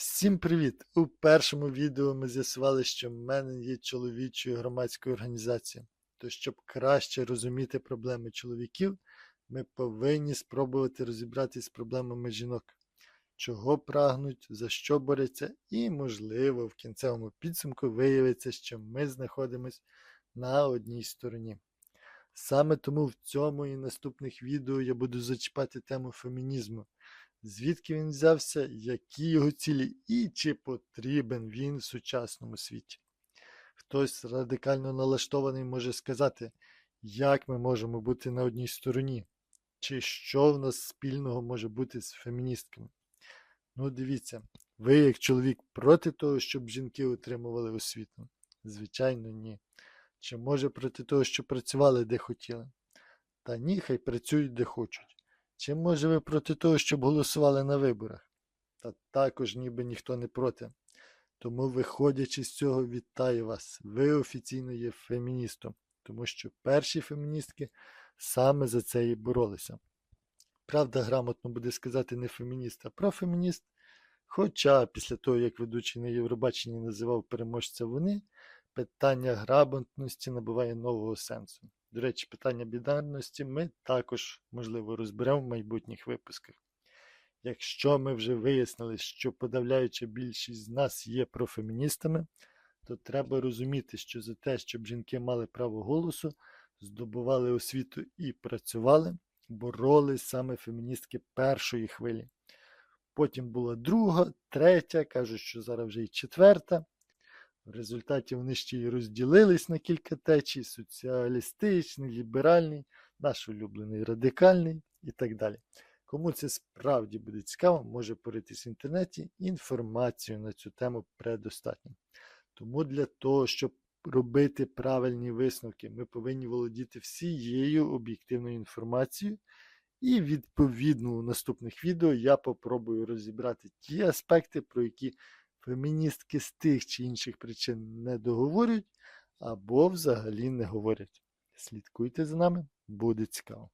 Всім привіт! У першому відео ми з'ясували, що в мене є чоловічою громадською організацією. То щоб краще розуміти проблеми чоловіків, ми повинні спробувати розібратися з проблемами жінок, чого прагнуть, за що борються, і, можливо, в кінцевому підсумку виявиться, що ми знаходимося на одній стороні. Саме тому в цьому і наступних відео я буду зачіпати тему фемінізму звідки він взявся, які його цілі і чи потрібен він в сучасному світі. Хтось радикально налаштований може сказати, як ми можемо бути на одній стороні, чи що в нас спільного може бути з феміністками. Ну, дивіться, ви, як чоловік, проти того, щоб жінки отримували освіту? Звичайно, ні. Чи може проти того, щоб працювали де хотіли? Та ні, хай працюють де хочуть. Чи може ви проти того, щоб голосували на виборах? Та також ніби ніхто не проти. Тому, виходячи з цього, вітаю вас. Ви офіційно є феміністом, тому що перші феміністки саме за це і боролися. Правда, грамотно буде сказати не фемініст, а профемініст. Хоча після того, як ведучий на Євробаченні називав переможця вони, питання грамотності набуває нового сенсу. До речі, питання бінарності ми також, можливо, розберемо в майбутніх випусках. Якщо ми вже вияснили, що подавляюча більшість з нас є профеміністами, то треба розуміти, що за те, щоб жінки мали право голосу, здобували освіту і працювали, боролись саме феміністки першої хвилі. Потім була друга, третя, кажуть, що зараз вже і четверта. В результаті вони ще й розділились на кілька течій: соціалістичний, ліберальний, наш улюблений радикальний і так далі. Кому це справді буде цікаво, може поритись в інтернеті. Інформацію на цю тему предостатньо. Тому для того, щоб робити правильні висновки, ми повинні володіти всією об'єктивною інформацією. І відповідно у наступних відео я попробую розібрати ті аспекти, про які феміністки з тих чи інших причин не договорюють або взагалі не говорять. Слідкуйте за нами, буде цікаво.